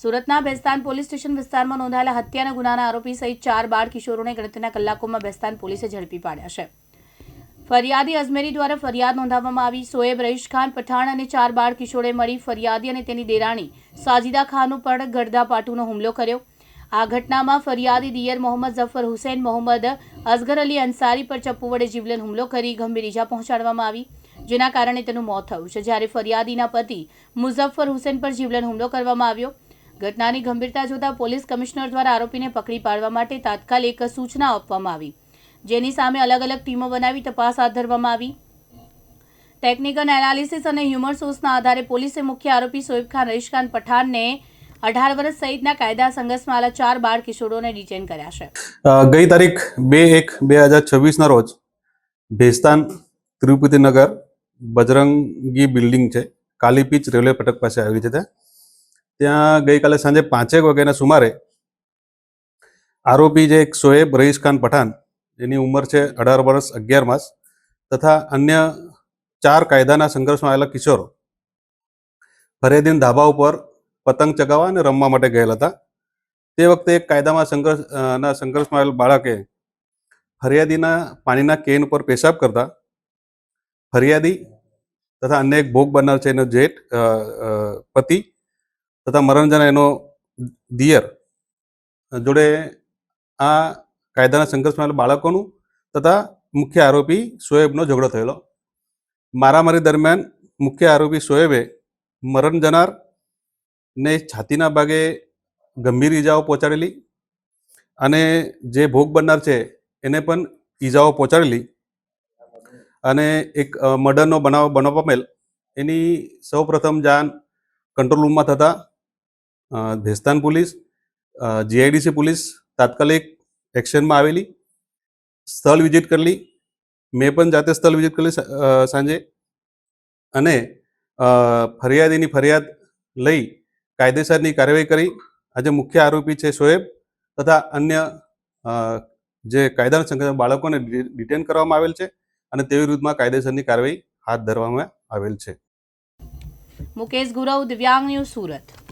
સુરતના Bestan police station વિસ્તારમાં નોંધાયેલા હત્યાના ગુનાના આરોપી સહિત ચાર બાળ કિશોરોને ગણતરીના કલાકોમાં બેસ્તાન પોલીસે ઝડપી પાડ્યા છે. ફરિયાદી અજમેરી દ્વારા ફરિયાદ નોંધાવવામાં આવી. સોએબ રહીશ ખાન પઠાણ અને ચાર બાળ કિશોરે મળી ફરિયાદી અને તેની દેરાણી સાજિદા ખાન ઉપર ગડદાપાટુનો હુમલો કર્યો. આ ઘટનામાં ફરિયાદી દિયર મોહમ્મદ ઝફર હુસૈન, મોહમ્મદ અસગર અલી અંસારી પર ચપ્પુ વડે જીવલેણ હુમલો કરી ગંભીર ઇજા પહોંચાડવામાં આવી, જેના કારણે તેનું મોત થયું છે. જ્યારે ફરિયાદીના પતિ મુઝફ્ફર હુસેન પર જીવલેણ હુમલો કરવામાં આવ્યો ઘટનાની ગંભીરતા જોતા પોલીસ કમિશનર દ્વારા આરોપીને પકડી પાડવા માટે તાત્કાલિક સૂચના આપવામાં આવી. જેની સામે અલગ અલગ ટીમો બનાવી તપાસ હાથ ધરવામાં આવી. ટેકનિકલ એનાલિસિસ અને હ્યુમર સોર્સના આધારે પોલીસે મુખ્ય આરોપી સોએબ ખાન રઈશ ખાન પઠાણને અઢાર વર્ષ સહિતના કાયદા સંઘર્ષમાં આવેલા ચાર બાળ કિશોરોને ડિટેન કર્યા છે. ગઈ તારીખ બે એક બે હજાર છવ્વીસના રોજ ભેસ્તાન તિરુપતિનગર બજરંગી બિલ્ડિંગ છે. કાલીપીચ રેલવે ફટક પાસે આવેલી છે ત્યાં. ત્યાં ગઈકાલે સાંજે પાંચેક વાગ્યાના સુમારે આરોપી જે એક શોએબ રઈસ ખાન પઠાણ, જેની ઉંમર છે અઢાર વર્ષ અગિયાર માસ, તથા અન્ય ચાર કાયદાના સંઘર્ષમાં આવેલા કિશોરો ફરિયાદીન ધાબા ઉપર પતંગ ચગાવવા અને રમવા માટે ગયેલા હતા. તે વખતે એક કાયદામાં સંઘર્ષ ના સંઘર્ષમાં આવેલ બાળકે ફરિયાદીના પાણીના કેન ઉપર પેશાબ કરતા ફરિયાદી તથા અન્ય એક ભોગ બનનાર છે એનો જેઠ પતિ તથા મરણજના એનો દિયર. જોડે આ કાયદાના સંઘર્ષમાં બાળકોનું તથા મુખ્ય આરોપી શોએબનો ઝઘડો થયેલો. મારામારી દરમિયાન મુખ્ય આરોપી શોએબે મરણ જનાર ને છાતીના ભાગે ગંભીર ઈજાઓ પહોંચાડેલી અને જે ભોગ બનનાર છે એને પણ ઈજાઓ પહોંચાડેલી અને એક મર્ડરનો બનાવ બનાવ પામેલ. એની સૌપ્રથમ જાણ કંટ્રોલ રૂમમાં થતા ભેસ્તાન પોલીસ જીઆઈડીસી પોલીસ તાત્કાલિક એક્શનમાં આવેલી, સ્થળ વિઝિટ કરેલી, મેં પણ જાતે સ્થળ વિઝિટ કરેલી સાંજે અને ફરિયાદીની ફરિયાદ લઈ કાયદેસરની કાર્યવાહી કરી. આજે મુખ્ય આરોપી છે શોએબ તથા અન્ય જે કાયદાના સંગઠન બાળકોને ડિટેન કરવામાં આવેલ છે અને તેવી વિરુદ્ધમાં કાયદેસરની કાર્યવાહી હાથ ધરવામાં આવેલ છે. મુકેશ ગુરવ, દિવ્યાંગ ન્યૂઝ સુરત.